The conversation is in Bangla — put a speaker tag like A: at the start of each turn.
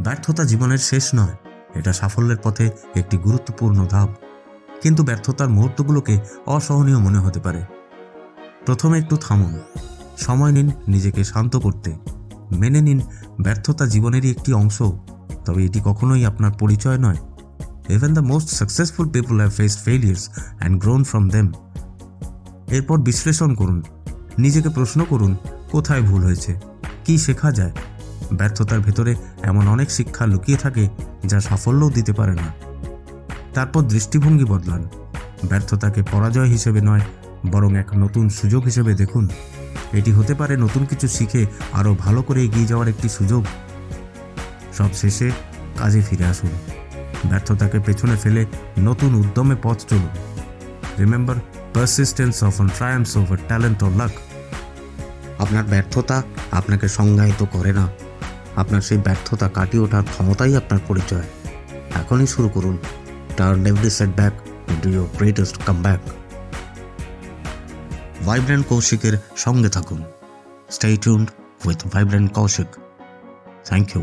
A: ব্যর্থতা জীবনের শেষ নয়, এটা সাফল্যের পথে একটি গুরুত্বপূর্ণ ধাপ। কিন্তু ব্যর্থতার মুহূর্তগুলোকে অসহনীয় মনে হতে পারে। প্রথমে একটু থামুন, সময় নিন নিজেকে শান্ত করতে। মেনে নিন, ব্যর্থতা জীবনেরই একটি অংশ, তবে এটি কখনোই আপনার পরিচয় নয়। Even the most successful people have face failures and grown from them এরপর বিশ্লেষণ করুন, নিজেকে প্রশ্ন করুন, কোথায় ভুল হয়েছে? কি শেখা যায়? ব্যর্থতার ভেতরে এমন অনেক শিক্ষা লুকিয়ে থাকে যা সাফল্যও দিতে পারে না। তারপর দৃষ্টিভঙ্গি বদলান। ব্যর্থতাকে পরাজয় হিসেবে নয়, বরং এক নতুন সুযোগ হিসেবে দেখুন। এটি হতে পারে নতুন কিছু শিখে আরও ভালো করে এগিয়ে যাওয়ার একটি সুযোগ। সব শেষে কাজে ফিরে আসুন। ব্যর্থতাকে পেছনে ফেলে নতুন উদ্যমে পথ চলুন। Remember persistence often triumphs over talent or luck আপনার ব্যর্থতা আপনাকে সংজ্ঞায়িত করে না। আপনার সেই ব্যর্থতা কাটিয়ে ওঠার ক্ষমতাই আপনার পরিচয়। এখনই শুরু করুন। Turn every setback into your greatest comeback Vibrant কৌশিকের সঙ্গে থাকুন। Stay tuned with Vibrant Kaushik thank you